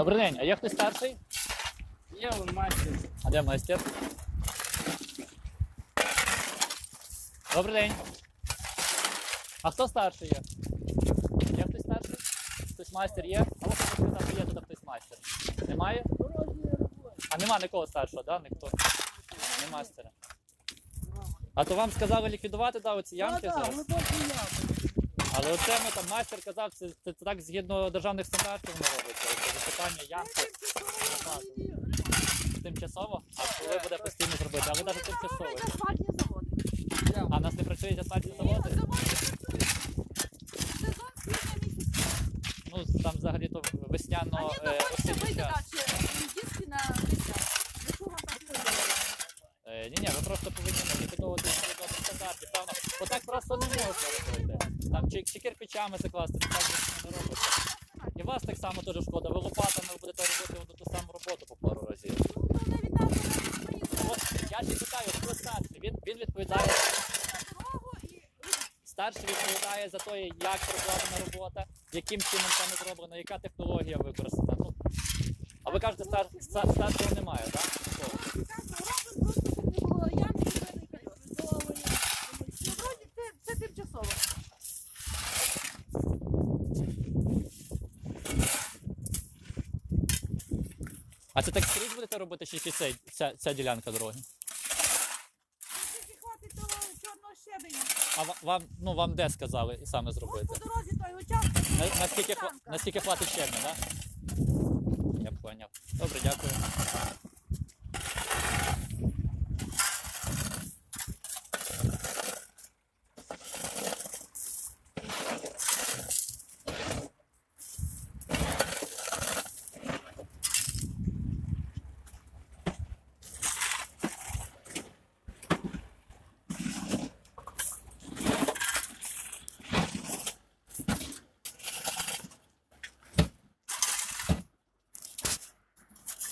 Добрий день, а є хтось старший? Є он майстер. А де майстер? Добрий день. А хто старший є? Є хтось старший? Хтось майстер є? А ось хтось сказав, є тут хтось майстер. Немає? А нема нікого старшого, да? Ніхто? Не майстера. А то вам сказали ліквідувати, да, оці ямки зараз? ямки. Але оце ми там майстер казав, це, це, це так згідно державних стандартів воно робиться. Це висипання ямки тимчасово, а коли буде постійно зробити, але навіть тимчасово. А в нас не працюють асфальтні заводи? Ну там взагалі то весняно е, осінній час. робити? Е, ні, ні, ви просто повинні ліквідовувати стандарти. Певно, отак просто не можна робити. Там чи, чи кирпичами закласти, так ніхто не робить. І вас так само дуже шкода. Ви лопатами будете робити одну ту саму роботу по пару разів. Я ж питаю, хто старший? Він, він відповідає. Старший відповідає за те, як прокладена робота, яким чином саме зроблено, яка технологія використана. Ну, а ви кажете, стар, ста- старшого немає, так? А це так скрізь будете робити чи ще ця, ця, ця ділянка дороги? Тільки хватить того чорного щебеня. А вам, ну, вам де сказали і саме Ось зробити? по дорозі той участок. Наскільки, наскільки хватить щебня, так? Да? Я б поняв. Добре, дякую.